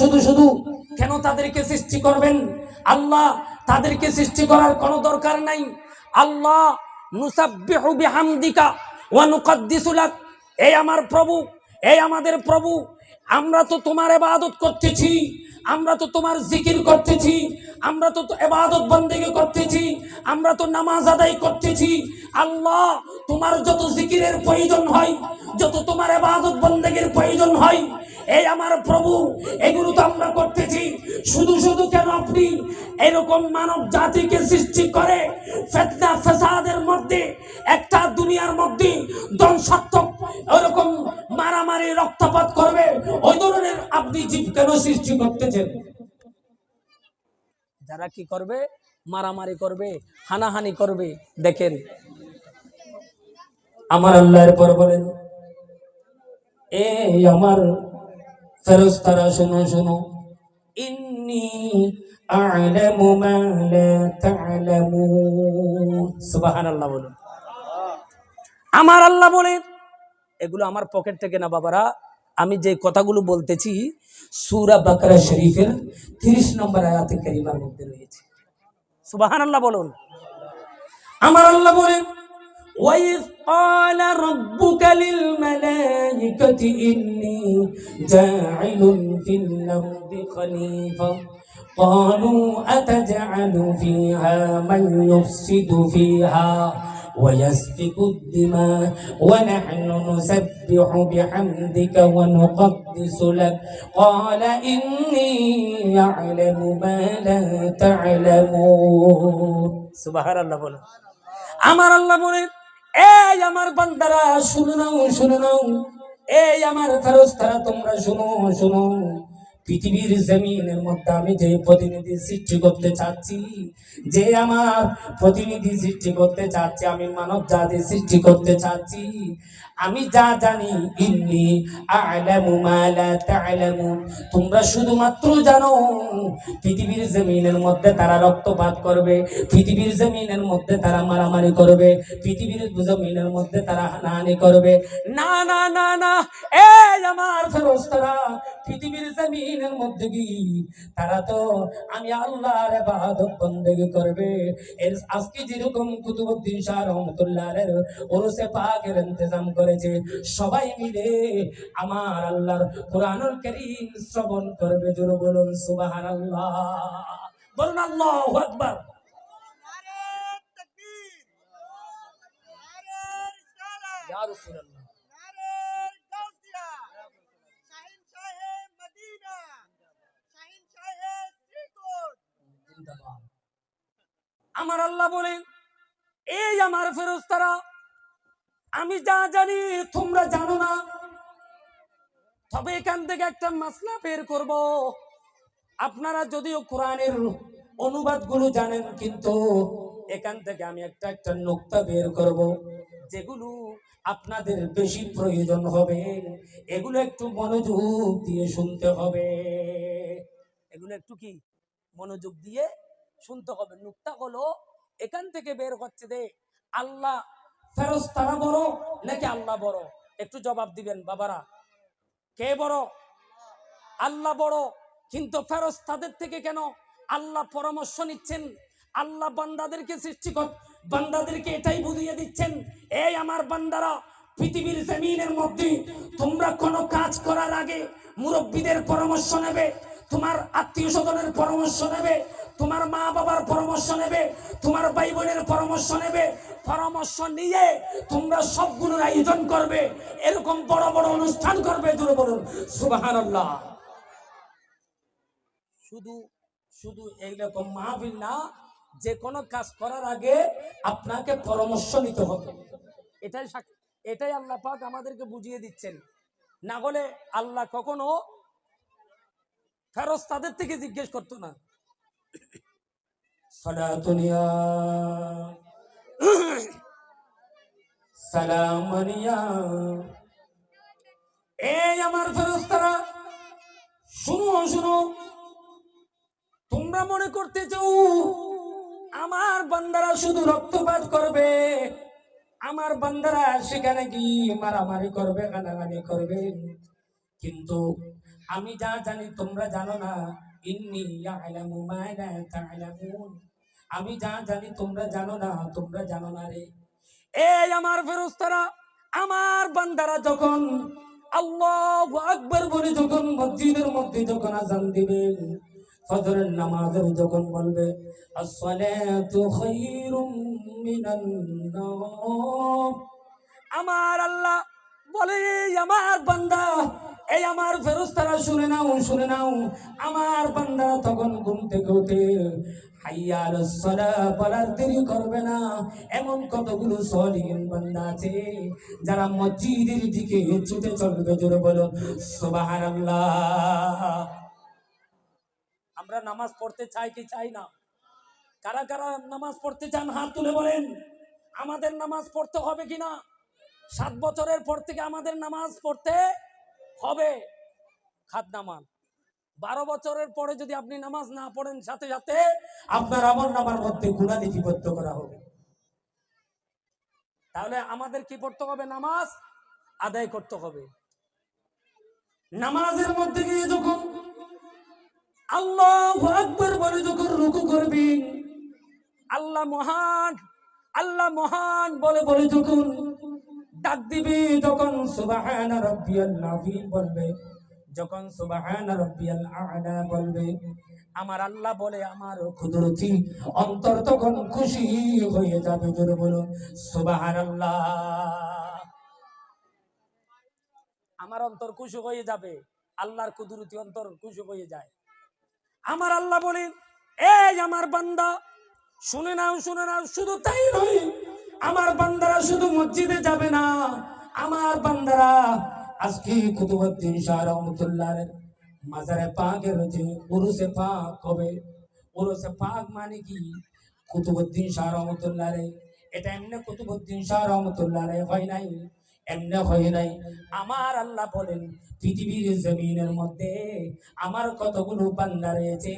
শুধু শুধু কেন তাদেরকে সৃষ্টি করবেন? আল্লাহ তাদেরকে সৃষ্টি করার কোনো দরকার নাই। আল্লাহ এই আমার প্রভু এই আমাদের প্রভু, আমরা তো তোমার এবাদত করতেছি, আমরা তো তোমার জিকির করতেছি, আমরা তো এবাদত বন্দেগী করতেছি, আমরা তো নামাজ আদায় করতেছি। আল্লাহ, তোমার যত জিকিরের প্রয়োজন হয়, যত তোমার এবাদত বন্দেগের প্রয়োজন হয় এই আমার প্রভু, এগুলো তো আমরা করতেছি। শুধু শুধু কেন আপনি এরকম মানব জাতিকে সৃষ্টি করে ফেতনা ফেসাদের মধ্যে, একটা দুনিয়ার মধ্যে ধ্বংসাত্মক ওরকম মারামারি, রক্তপাত করবে, ওই ধরনের আপনি জীব কেন সৃষ্টি করতেছেন? যারা কি করবে? মারামারি করবে, হানাহানি করবে, দেখেন। আমার আল্লাহর পর বলেন এই আমার ফেরস্তারা শোনো শোনো ইন্নি আ'লামু মা লা তা'লামুন সুবহানাল্লাহ বলুন। আমার আল্লাহ বলে এগুলো আমার পকেট থেকে না বাবারা আমি যে কথাগুলো বলতেছি সূরা বাকরা শরীফের 30 নম্বর আয়াতে কারিমার মধ্যে রয়েছে। সুবহানাল্লাহ বলুন। আমার আল্লাহ বলেন وَإِذْ قَالَ رَبُّكَ لِلْمَلَائِكَةِ إِنِّي جَاعِلٌ فِي الْأَرْضِ خَلِيفَةً قَالُوا أَتَجْعَلُ فِيهَا مَن يُفْسِدُ فِيهَا ويسفك الدماء ونحن نسبح بحمدك ونقدس لك قال إني أعلم ما لا تعلمون سبحان الله বলে আমার আল্লাহ বলে এই আমার বান্দারা শুনে নাও শুনে নাও। এই আমার ফেরস্তারা তোমরা শুনো শুনো। পৃথিবীর জমিনের মধ্যে আমি যে প্রতিনিধি সৃষ্টি করতে চাচ্ছি, যে আমার প্রতিনিধি সৃষ্টি করতে চাচ্ছি, আমি মানব জাতি সৃষ্টি করতে চাচ্ছি, আমি যা জানি, ইন্নি আ'লামু মা লা তা'লামুন। তোমরা শুধুমাত্র জানো, পৃথিবীর জমিনের মধ্যে তারা রক্তপাত করবে, পৃথিবীর জমিনের মধ্যে তারা মারামারি করবে, পৃথিবীর জমিনের মধ্যে তারা হানাহানি করবে। না না না না, এই আমার ফেরস্তারা পৃথিবীর জমিনের মধ্যে কি? তারা তো আমি আল্লাহর ইবাদত বন্দেগি করবে। এর আজকে যেরকম কুতুবউদ্দিন শাহ রহমাতুল্লাহ ওরসে পাকের ইন্তজাম করেছে, সবাই মিলে আমার আল্লাহর কোরআনুল কারীম শ্রবণ করবে। জোরে বলুন, সুবহানাল্লাহ। বলুন, আল্লাহু আকবার। আমার আল্লাহ বলে এই আমার ফেরস্তারা আমি যা জানি তোমরা জানো না। তবে এখান থেকে একটা মাসলা বের করব। আপনারা যদিও কোরআনের অনুবাদগুলো জানেন, কিন্তু এখান থেকে আমি একটা একটা নোক্তা বের করব, যেগুলো আপনাদের বেশি প্রয়োজন হবে। এগুলো একটু মনোযোগ দিয়ে শুনতে হবে। এগুলো একটু কি? মনোযোগ দিয়ে শুনতে হবে। নুক্তা হলো এখান থেকে বের হচ্ছে যে আল্লাহ ফেরস্তারা বড় নাকি আল্লাহ বড়? একটু জবাব দিবেন, বাবারা। কে বড়? আল্লাহ বড়। কিন্তু ফেরস্তাদের থেকে কেন? আল্লাহ পরামর্শ নিচ্ছেন। আল্লাহ বান্দাদেরকে সৃষ্টি কর বান্দাদেরকে এটাই বুঝিয়ে দিচ্ছেন, এই আমার বান্দারা, পৃথিবীর জমিনের মধ্যে তোমরা কোনো কাজ করার আগে মুরব্বীদের পরামর্শ নেবে তোমার আত্মীয় স্বজনের পরামর্শ নেবে, তোমার মা বাবার পরামর্শ নেবে, তোমার ভাই বোনের পরামর্শ নেবে, পরামর্শ নিয়ে তোমরা সবগুলোর আয়োজন করবে, এরকম বড় বড় অনুষ্ঠান করবে দূরে বলুন, সুবহানাল্লাহ। শুধু শুধু এইরকম মাহফিল না, যে কোনো কাজ করার আগে আপনাকে পরামর্শ নিতে হবে। এটাই এটাই আল্লাহ পাক আমাদেরকে বুঝিয়ে দিচ্ছেন। না হলে আল্লাহ কখনো ফেরজ তাদের থেকে জিজ্ঞেস করতো না। সালামানিয়া এই আমার ফেরস্তারা শুনো শুনো। তোমরা মনে করতে চাও আমার বান্দারা শুধু রক্তপাত করবে? আমার বান্দারা সেখানে কি মারামারি করবে কানাকানি করবে? কিন্তু আমি যা জানি তোমরা জানো না। ইন্নি ইয়ালামু মা লা তা'লামুন। আমি যা জানি তোমরা জানো না, তোমরা জানো না রে। এই আমার ফেরেশতারা আমার বান্দারা যখন আল্লাহু আকবার বলে যখন মসজিদের মধ্যে যখন আজান দিবে, ফজরের নামাজের যখন বলবে, আসসালাতু খায়রুম মিনান নাওম। আমার আল্লাহ বলে, "এই আমার বান্দা, এই আমার ফেরস্তারা শুনে নাও শুনে নাও। আমার বান্দা তখন ঘুম থেকে ওঠে। হাইয়ার সলা বলার দেরি করবে না। এমন কতগুলো সলিহীন বান্দা আছে, যারা মসজিদের দিকে ছুটে চলবে। জোরে বলো সুবহানাল্লাহ। আমরা নামাজ পড়তে চাই কি চাই না? কারা কারা নামাজ পড়তে চান, হাত তুলে বলেন। আমাদের নামাজ পড়তে হবে কিনা সাত বছরের পর থেকে আমাদের নামাজ পড়তে হবে খাত নামাজ বারো বছরের পরে যদি আপনি নামাজ না পড়েন, সাথে সাথে আপনার আমল নামার মধ্যে গুণা লিপিবদ্ধ করা হবে। তাহলে আমাদের কি পড়তে হবে? নামাজ আদায় করতে হবে। নামাজের মধ্যে গিয়ে যখন আল্লাহ আকবর বলে যখন রুকু করবি, আল্লাহ মহান আল্লাহ মহান বলে বলে যখন ডাক দিবি যখন সুবাহান রব্বিয়াল নাযীম বলবে, যখন সুবাহান রব্বিয়াল আ'লা বলবে, আমার আল্লাহ বলে আমার কুদরতি অন্তর তখন খুশি হয়ে যাবে, জোরে বলুন, সুবহানাল্লাহ। আমার অন্তর খুশি হয়ে যাবে, আল্লাহর কুদরতি অন্তর খুশি হয়ে যায়। আমার আল্লাহ বলেন এই আমার বান্দা, শুনে নাও শুনে নাও, শুধু তাই নয় আমার বান্দারা শুধু মসজিদে যাবে না। আমার বান্দারা আজকে কুতুবুদ্দিন শাহ রহমতুল্লাহ মাজারে পাকে রয়েছে উরুসে পাক হবে। উরুসে পাক মানে কি? কুতুবুদ্দিন শাহ রহমতুল্লাহ এটা এমনি কুতুবুদ্দিন শাহ রহমতুল্লাহ হয় নাই। এমনি হয় নাই। আমার আল্লাহ বলেন, পৃথিবীর জমিনের মধ্যে আমার কতগুলো বান্দা রয়েছে,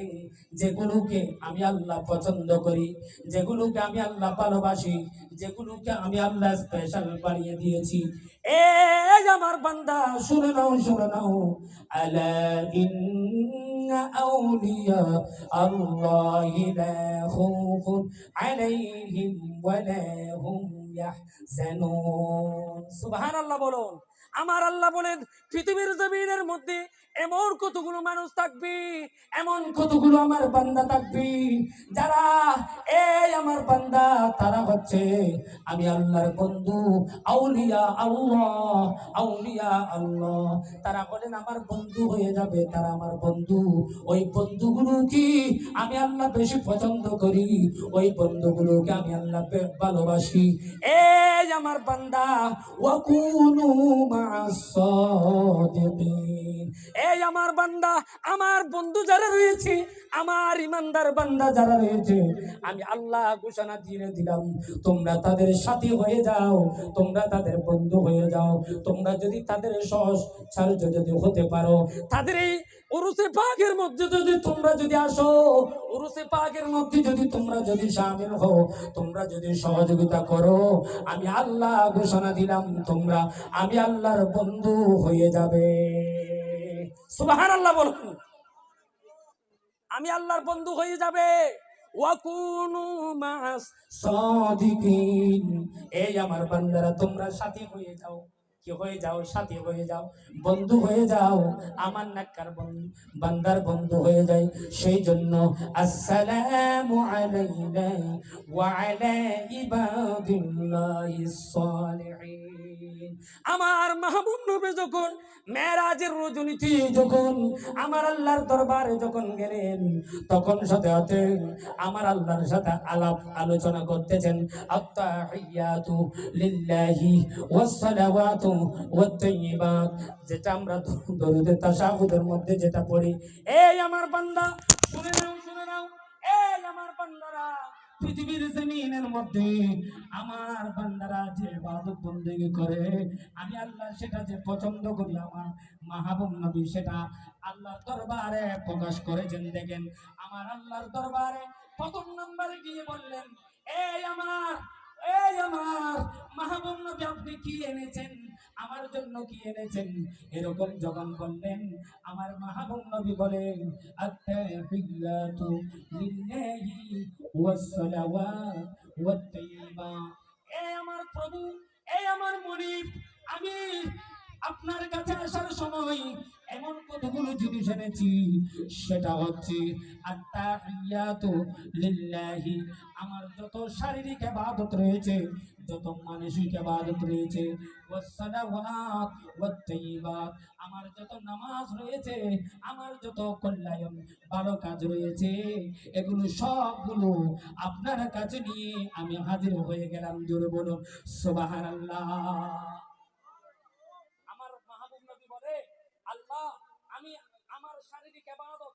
যেগুলোকে আমি আল্লাহ পছন্দ করি, যেগুলোকে আমি আল্লাহ ভালোবাসি, যেগুলোকে আমি আল্লাহ স্পেশাল বানিয়ে দিয়েছি। এই আমার বান্দা, শুনে নাও শুনে নাও। আল্লাহি লা হুম ইয়াহজানুন সুবহানাল্লাহ বলুন। আমার আল্লাহ বলেন, পৃথিবীর জমিনের মধ্যে এমন কতগুলো মানুষ থাকবে, এমন কতগুলো আমার বান্দা থাকবে, যারা, এই আমার বান্দা তারা হচ্ছে, আমি আল্লাহর বন্ধু, আউলিয়া আল্লাহ আউলিয়া আল্লাহ। তারা বলেন, আমার বন্ধু হয়ে যাবে, তারা আমার বন্ধু। ওই বন্ধুগুলো কি আমি আল্লাহ বেশি পছন্দ করি। ওই বন্ধুগুলোকে আমি আল্লাহ ভালোবাসি। এই আমার বান্দা, ওয়াকুনু মা'আস সাদিকিন এই আমার বান্দা, আমার বন্ধু যারা রয়েছে, আমার ইমানদার বান্দা যারা রয়েছে, আমি আল্লাহ ঘোষণা দিয়ে দিলাম। তোমরা তাদের সাথী হয়ে যাও, তোমরা তাদের বন্ধু হয়ে যাও। তোমরা যদি তাদের সহজ সাহায্য যদি হতে পারো, তাদের এই উরুসে পাকের মধ্যে যদি তোমরা যদি আসো উরুসে পাকের মধ্যে যদি তোমরা যদি সামিল হও, তোমরা যদি সহযোগিতা করো, আমি আল্লাহ ঘোষণা দিলাম, তোমরা, আমি আল্লাহর বন্ধু হয়ে যাবে। সুবাহান আল্লাহ বলুন। আমি আল্লাহর বন্ধু হয়ে যাবে। ওয়াকুনু মাস সাদিকিন। এই আমার বান্দারা, তোমরা সাথী হয়ে যাও। কি হয়ে যাও? সাথী হয়ে যাও। বন্ধু হয়ে যাও। আমার নাক্কার বান্দার বন্ধু হয়ে যায় সেই জন্য আসসালামু আলাইনা ওয়া আলা ইবাদিল্লাহিস সালিহিন। আমার মাহবুব নবী যখন মেরাজের রজনীতে যখন আমার আল্লাহর দরবারে যখন গেলেন, তখন সাথে সাথে আমার আল্লাহর সাথে আলাপ আলোচনা করতেছেন, আত্তাহিয়াতু লিল্লাহি ওয়াসসালাওয়াতু ওয়াত-তাইয়্যিবাত যেটা আমরা দরুদে তাশাহুদের মধ্যে যেটা পড়ি, এই আমার বান্দা, শুনে নাও পৃথিবীর জমিনের মধ্যে আমার বান্দারা যে বাদত বন্দী করে, আমি আল্লাহ সেটা যে পছন্দ করি, আমার মাহবুব নবী সেটা আল্লাহর দরবারে প্রকাশ করেছেন। দেখেন, আমার আল্লাহর দরবারে প্রথম নম্বরে গিয়ে বললেন, এই আমার এই আমার মাহবুব নবী আপনি কি এনেছেন? আমার জন্য কি এনেছেন? এরকম যখন বললেন আমার মাহবুব নবী বলেন আত্তাহিয়াতু লিল্লাহি ওয়াসসালাওয়াত ওয়াত-তাইয়্যিবা এই আমার প্রভু, এই আমার মনিব, আমি আপনার কাছে আসার সময় এমন কতগুলো জিনিস এনেছি, সেটা হচ্ছে লিল্লাহি। আমার যত শারীরিক ইবাদত রয়েছে, যত মানসিক ইবাদত রয়েছে আমার যত নামাজ রয়েছে, আমার যত কল্যাণ, ভালো কাজ রয়েছে, এগুলো সবগুলো আপনার কাছে নিয়ে আমি হাজির হয়ে গেলাম, জোরে বলুন, সুবহানাল্লাহ। আমার মাহবুব নবী বলে আল্লাহ আমি আমার শারীরিক ইবাদত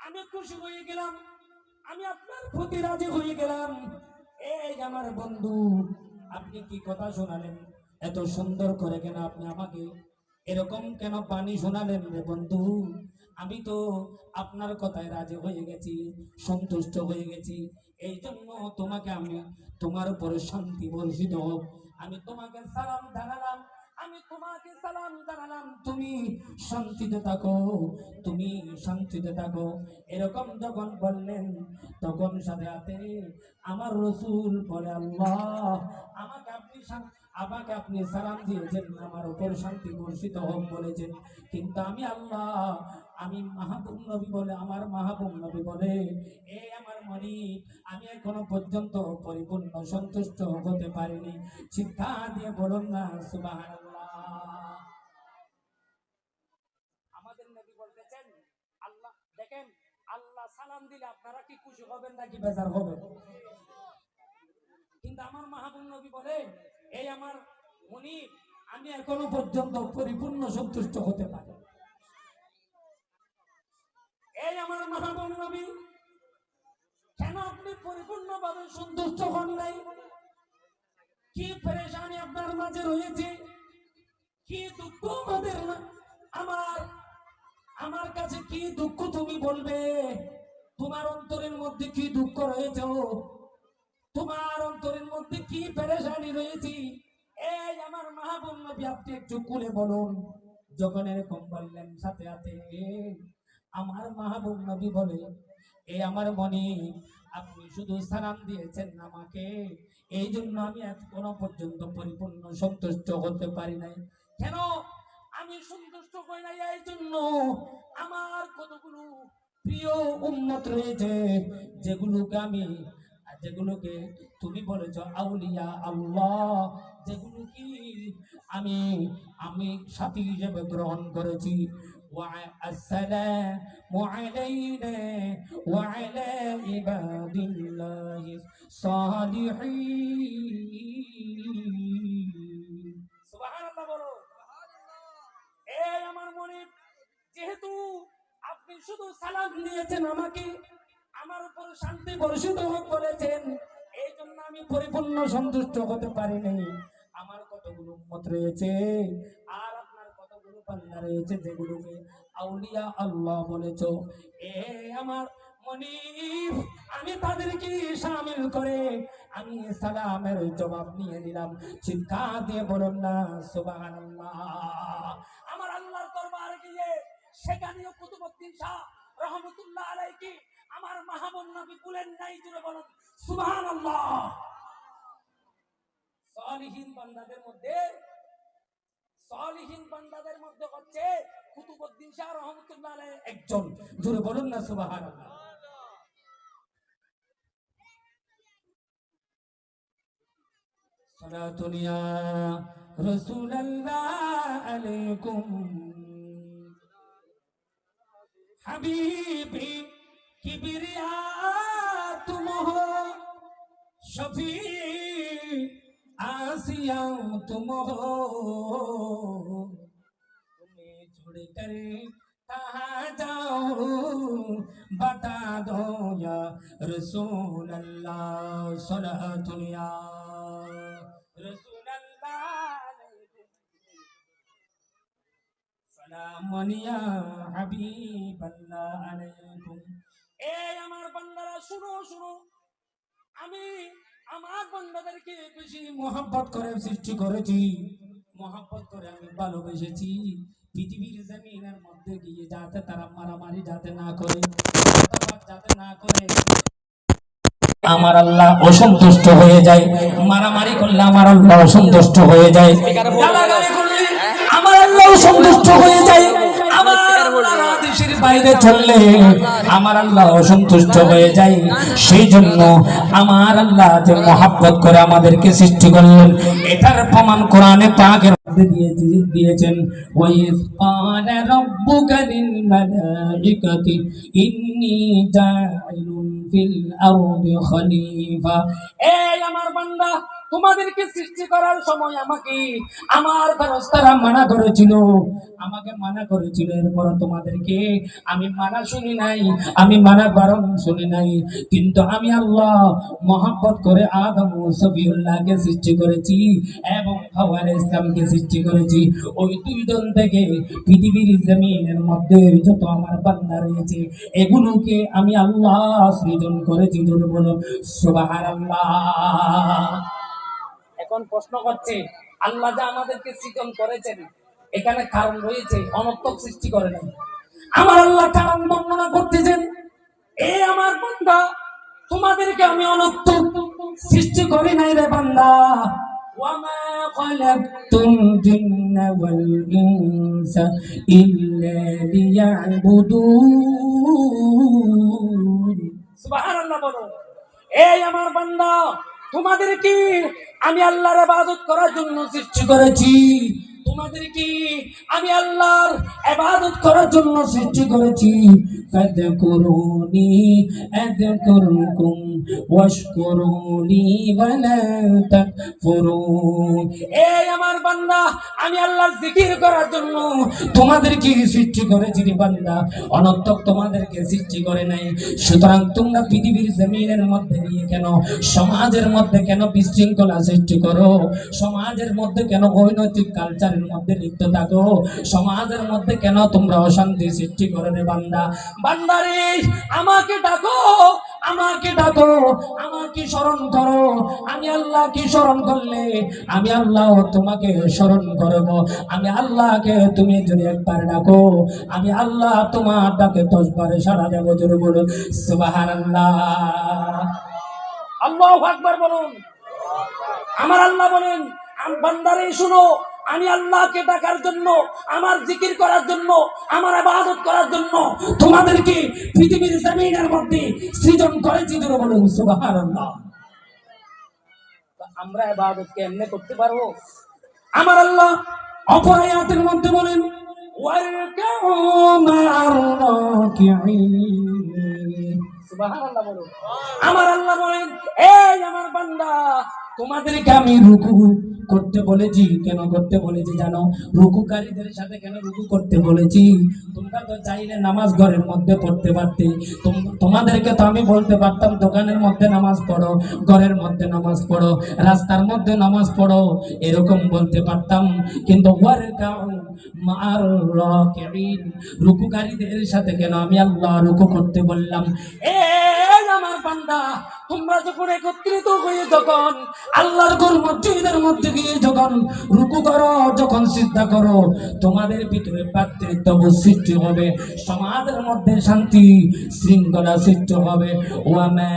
আমি খুশি হয়ে গেলাম। আমি আপনার প্রতি রাজি হয়ে গেলাম। এই আমার বন্ধু, আপনি কি কথা শোনালেন? এত সুন্দর করে কেন আপনি আমাকে এরকম কেন পানি শোনালেন রে বন্ধু? আমি তো আপনার কথায় রাজি হয়ে গেছি, সন্তুষ্ট হয়ে গেছি। এই জন্য তোমাকে আমি তোমার উপরে শান্তি বর্ষিত আমি তোমাকে সালাম জানালাম। আমি তোমাকে সালাম জানালাম, তুমি শান্তিতে থাকো, তুমি শান্তিতে থাকো। এরকম যখন বললেন, তখন সাথে সাথে আমার রসুল বলে, আল্লাহ, আমাকে আপনি আমাকে আপনি সালাম দিয়েছেন, আমার উপর শান্তি বর্ষিত হোক বলেছেন। কিন্তু আমি আল্লাহ, আমি মাহবুব নবী বলে, আমার মাহবুব নবী বলে, এ আমার মনি আমি এখনও পর্যন্ত পরিপূর্ণ সন্তুষ্ট হতে পারিনি। শিক্ষা দিয়ে বলুন না, সুবহানাল্লাহ আমাদের নবী বলতেছেন আল্লাহ দেখেন আল্লাহ সালাম দিলে আপনারা কি খুশি হবেন নাকি বেজার হবেন? কিন্তু আমার মাহবুব নবী বলে, এই আমার মনিব, আমি এখনও পর্যন্ত পরিপূর্ণ সন্তুষ্ট হতে পারি এই আমার মাহবুব নবী, কেন আপনি পরিপূর্ণভাবে সন্তুষ্ট হন নাই? কি পরেশানি আপনার মাঝে রয়েছে? কি দুঃখ আমাদের আমার আমার কাছে কি দুঃখ তুমি বলবে? তোমার অন্তরের মধ্যে কি দুঃখ রয়েছে তোমার অন্তরের মধ্যে কি পেরেশানি রয়েছে? এই আমার মাহবুব নবী, আপনি একটু খুলে বলুন। যখন এরকম বললেন সাথে সাথে, আমার মাহবুব নবী বলে, এ আমার মনে, আপনি শুধু সালাম দিয়েছেন আমাকে। এই জন্য আমি এখনও পর্যন্ত পরিপূর্ণ সন্তুষ্ট হতে পারি নাই। কেন? আমি সন্তুষ্ট হই নাই এই জন্য আমার কতগুলো প্রিয় উম্মত রয়েছে যেগুলোকে আমি যেগুলোকে তুমি বলেছ আউলিয়া আল্লাহ যেগুলো কি আমি আমি সাথী হিসেবে গ্রহণ করেছি والسلام علينا وعلى عباد الله الصالحين শুধু সালাম দিয়েছেন আমাকে। আমার উপর শান্তি বর্ষিত হোক বলেছেন। এই জন্য আমি পরিপূর্ণ সন্তুষ্ট হতে পারিনি। আমার কতগুলো উম্মত রয়েছে, আর আপনার কতগুলো পান্না রয়েছে যেগুলোকে আউলিয়া আল্লাহ বলেছ। এ আমার মনিব, আমি তাদেরকে সামিল করে আমি সালামের জবাব নিয়ে নিলাম। চিৎকার দিয়ে বলুন না, সুবহানাল্লাহ। আমার আল্লাহর দরবারে গিয়ে সেখানেও কুতুবউদ্দিন শাহ রহমতুল্লাহ আলাইহি আমার মাহবুব নবী বলেন নাই জুড়ে বলুন সুবহানাল্লাহ সালিহিন বান্দাদের মধ্যে সালিহিন বান্দাদের মধ্যে হচ্ছে কুতুবউদ্দিন শাহ রহমতুল্লাহ আলাইহি একজন জুড়ে বলুন না সুবহানাল্লাহ صلاة يا رسول الله عليكم হাবিবি কিবিরিয়া তুমহ শফি আসিয়া তুমহ। তুমি ছুড়ে করে কাহা যাও, বতা দো ইয়া রসূল আল্লাহ সলাতুল ইয়া সালামুন ইয়া হাবিবাল্লাহ আলাইকুম। এই আমার বান্দারা শুনো শুনো। আমি আমার বান্দাদেরকে বেশি মোহাব্বত করে সৃষ্টি করেছি। মোহাব্বত করে আমি ভালোবেসেছি। পৃথিবীর জমিনের মধ্যে গিয়ে যাতে তারা মারামারি যাতে না করে যাতে না করে আমার আল্লাহ অসন্তুষ্ট হয়ে যায়। মারামারি করলে আমার আল্লাহ অসন্তুষ্ট হয়ে যায়। আমার আল্লাহ অসন্তুষ্ট হয়ে যায়। আমার দেশের বাইরে চললে আমার আল্লাহ অসন্তুষ্ট হয়ে যায়। সেই জন্য আমার আল্লাহ যে মহাব্বত করে আমাদেরকে সৃষ্টি করলেন, এটার প্রমাণ কোরআনে পাকের মধ্যে দিয়েছে, দিয়েছেন ওয়াইজ ক্বালা রাব্বুকা লিল মালাইকাতি, ইন্নী জাইলুন ফিল আরদি খলিফা। এই আমার বান্দা তোমাদেরকে সৃষ্টি করার সময় আমাকে আমার ফেরেশতারা মানা করেছিল। আমাকে মানা করেছিল, এরপর তোমাদেরকে আমি মানা শুনি নাই, আমি মানা বারণ শুনি নাই। কিন্তু আমি আল্লাহ মহাব্বত করে আদম ও সফিউল্লাহকে সৃষ্টি করেছি এবং হাওয়া ইসলামকে সৃষ্টি করেছি। ওই দুইজন থেকে পৃথিবীর জমিনের মধ্যে যত আমার বান্দা রয়েছে, এগুলোকে আমি আল্লাহ সৃজন করেছি জোরে বলো সুবহানাল্লাহ। এখন প্রশ্ন করছে আল্লাহ যা আমাদেরকে সৃজন করেছেন এখানে কারণ রয়েছে অনর্থক সৃষ্টি করে নাই আমার আল্লাহ কারণ বর্ণনা করতেছেন এ আমার বান্দা তোমাদেরকে আমি অনর্থক সৃষ্টি করি নাই রে বান্দা وما خلقت الجن والإنس إلا ليعبدون سبحان الله বলো এই আমার বান্দা তোমাদের কি আমি আল্লাহর আবাদত করার জন্য সৃষ্টি করেছি। তোমাদেরকে আমি আল্লাহর আবাদত করার জন্য সৃষ্টি করেছি? ফাদকুরুনি সমাজের মধ্যে কেন বিশৃঙ্খলা সৃষ্টি করো? সমাজের মধ্যে কেন অনৈতিক কালচারের মধ্যে লিপ্ত থাকো? সমাজের মধ্যে কেন তোমরা অশান্তি সৃষ্টি করে রে বান্দা? বান্দারে, আমাকে ডাকো। আমাকে ডাকো, আমাকে স্মরণ করো। আমি আল্লাহ কি স্মরণ করলে আমি আল্লাহ তোমাকে স্মরণ করব। আমি আল্লাহকে তুমি যদি একবার ডাকো, আমি আল্লাহ তোমার ডাকে দশ বারে সারা দেবো জোরে বলুন, সুবহানাল্লাহ। আল্লাহ আকবার বলুন। আমার আল্লাহ বলেন বান্দারে, শুনো, আমি আল্লাহকে ডাকার জন্য, আমার জিকির করার জন্য, আমার ইবাদত করার জন্য তোমাদেরকে পৃথিবীর জমিনের মধ্যে সৃজন করেছি জোরে বলুন সুবহানাল্লাহ আমরা ইবাদত কেমনে করতে পারব? আমার আল্লাহ অপর আয়াতের মধ্যে বলুন। আমার আল্লাহ বলেন, এই আমার বান্দা তোমাদেরকে আমি রুকু করতে বলেছি। কেন করতে বলেছি জানো? রুকুকারীদের সাথে কেন রুকু করতে বলেছি? তোমরা তো চাইলে নামাজ ঘরের মধ্যে পড়তে পারতে। তোমাদেরকে তো আমি বলতে পারতাম, দোকানের মধ্যে নামাজ পড়ো, ঘরের মধ্যে নামাজ পড়ো, রাস্তার মধ্যে নামাজ পড়ো, এরকম বলতে পারতাম। কিন্তু রুকুকারীদের সাথে কেন আমি আল্লাহ রুকু করতে বললাম? এই আমার বান্দা, তোমরা যখন একত্রিত হয়ে যখন আল্লাহর ঘর মসজিদের মধ্যে গিয়ে যখন রুকু করো, যখন সিদ্ধা করো, তোমাদের ভিতরে পাতৃত্ব সৃষ্টি হবে, সমাজের মধ্যে শান্তি শৃঙ্খলা সৃষ্টি হবে। ওয়ামা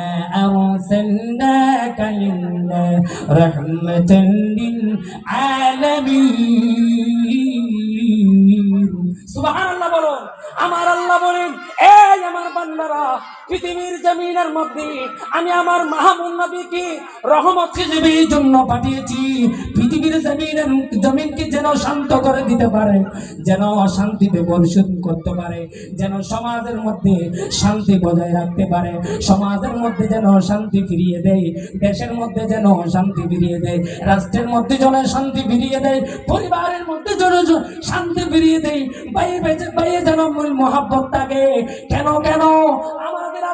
লিল আলামিন সুবহানাল্লাহ বলো আমার আল্লাহ বলেন, এই আমার বান্দারা, পৃথিবীর জমিনের মধ্যে আমি আমার মাহমুদ নবীকে রহমত এই জন্য পাঠিয়েছি। পৃথিবীর জমিনের, জমিনকে যেন শান্ত করে দিতে পারে, যেন অশান্তিতে পরিশোধ করতে পারে, যেন সমাজের মধ্যে শান্তি বজায় রাখতে পারে, সমাজের মধ্যে যেন শান্তি ফিরিয়ে দেয়, দেশের মধ্যে যেন শান্তি ফিরিয়ে দেয়, রাষ্ট্রের মধ্যে যেন শান্তি ফিরিয়ে দেয়, পরিবারের মধ্যে যেন শান্তি ফিরিয়ে দেয় বেঁচে- ভাইয়ের যেন মূল মহাব্বত থাকে কেন কেন আমাদের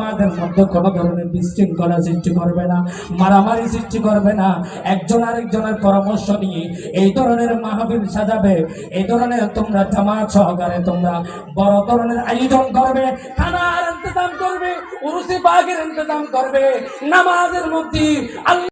সমাজের মধ্যে কোনো ধরনের বিশৃঙ্খলা সৃষ্টি করবে না, মারামারি সৃষ্টি করবে না। একজন আরেকজনের পরামর্শ নিয়ে এই ধরনের মাহফিল সাজাবে, এই ধরনের তোমরা জামাত সহকারে তোমরা বড় ধরনের আয়োজন করবে, খানার ইন্তজাম করবে, উরুসি বাগের ইন্তজাম করবে, নামাজের মধ্যে